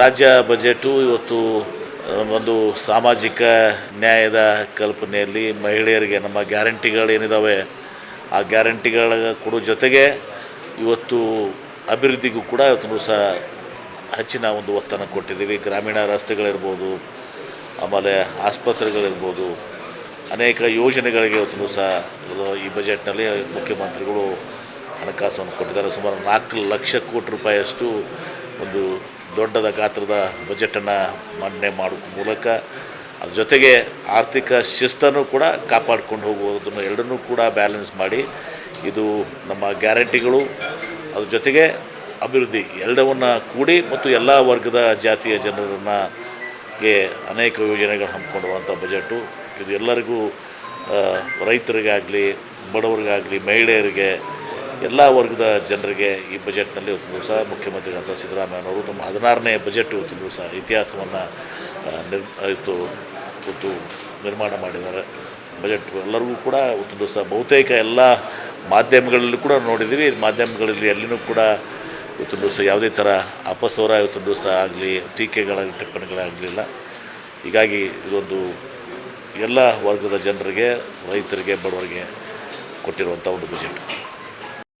ರಾಜ್ಯ ಬಜೆಟು ಇವತ್ತು ಒಂದು ಸಾಮಾಜಿಕ ನ್ಯಾಯದ ಕಲ್ಪನೆಯಲ್ಲಿ ಮಹಿಳೆಯರಿಗೆ ನಮ್ಮ ಗ್ಯಾರಂಟಿಗಳೇನಿದ್ದಾವೆ ಆ ಗ್ಯಾರಂಟಿಗಳ ಕೊಡೋ ಜೊತೆಗೆ ಇವತ್ತು ಅಭಿವೃದ್ಧಿಗೂ ಕೂಡ ಇವತ್ತು ಸಹ ಹೆಚ್ಚಿನ ಒಂದು ಒತ್ತನ್ನು ಕೊಟ್ಟಿದ್ದೀವಿ. ಗ್ರಾಮೀಣ ರಸ್ತೆಗಳಿರ್ಬೋದು, ಆಮೇಲೆ ಆಸ್ಪತ್ರೆಗಳಿರ್ಬೋದು, ಅನೇಕ ಯೋಜನೆಗಳಿಗೆ ಇವತ್ತು ಸಹ ಈ ಬಜೆಟ್ನಲ್ಲಿ ಮುಖ್ಯಮಂತ್ರಿಗಳು ಹಣಕಾಸನ್ನು ಕೊಟ್ಟಿದ್ದಾರೆ. ಸುಮಾರು ನಾಲ್ಕು ಲಕ್ಷ ಕೋಟಿ ರೂಪಾಯಿಯಷ್ಟು ಒಂದು ದೊಡ್ಡದ ಗಾತ್ರದ ಬಜೆಟನ್ನು ಮಂಡನೆ ಮಾಡುವ ಮೂಲಕ ಅದ್ರ ಜೊತೆಗೆ ಆರ್ಥಿಕ ಶಿಸ್ತನ್ನು ಕೂಡ ಕಾಪಾಡ್ಕೊಂಡು ಹೋಗುವುದನ್ನು ಎರಡನ್ನೂ ಕೂಡ ಬ್ಯಾಲೆನ್ಸ್ ಮಾಡಿ ಇದು ನಮ್ಮ ಗ್ಯಾರಂಟಿಗಳು. ಅದ್ರ ಜೊತೆಗೆ ಅಭಿವೃದ್ಧಿ ಎಲ್ಲವನ್ನ ಕೂಡಿ ಮತ್ತು ಎಲ್ಲ ವರ್ಗದ ಜಾತಿಯ ಜನರನ್ನು ಗೆ ಅನೇಕ ಯೋಜನೆಗಳು ಹಮ್ಮಿಕೊಂಡಿರುವಂಥ ಬಜೆಟು. ಇದು ಎಲ್ಲರಿಗೂ ರೈತರಿಗಾಗಲಿ, ಬಡವರಿಗಾಗಲಿ, ಮಹಿಳೆಯರಿಗೆ ಎಲ್ಲ ವರ್ಗದ ಜನರಿಗೆ ಈ ಬಜೆಟ್ನಲ್ಲಿ ಇವತ್ತು ದಿವಸ ಮುಖ್ಯಮಂತ್ರಿಗಳಂತ ಸಿದ್ದರಾಮಯ್ಯನವರು ತಮ್ಮ ಹದಿನಾರನೇ ಬಜೆಟ್ ಇವತ್ತು ದಿವಸ ಇತಿಹಾಸವನ್ನು ನಿರ್ ಇವತ್ತು ಇವತ್ತು ನಿರ್ಮಾಣ ಮಾಡಿದ್ದಾರೆ. ಬಜೆಟ್ ಎಲ್ಲರಿಗೂ ಕೂಡ ಇವತ್ತು ದಿವಸ ಬಹುತೇಕ ಎಲ್ಲ ಮಾಧ್ಯಮಗಳಲ್ಲೂ ಕೂಡ ನೋಡಿದ್ದೀವಿ ಮಾಧ್ಯಮಗಳಲ್ಲಿ ಎಲ್ಲಿನೂ ಕೂಡ ಇವತ್ತು ದಿವಸ ಯಾವುದೇ ಥರ ಅಪಸ್ವರ ಇವತ್ತು ದಿವಸ ಆಗಲಿ, ಟೀಕೆಗಳ ಟಿಪ್ಪಣಿಗಳಾಗಲಿಲ್ಲ. ಹೀಗಾಗಿ ಇದೊಂದು ಎಲ್ಲ ವರ್ಗದ ಜನರಿಗೆ, ರೈತರಿಗೆ, ಬಡವರಿಗೆ ಕೊಟ್ಟಿರುವಂಥ ಒಂದು budget.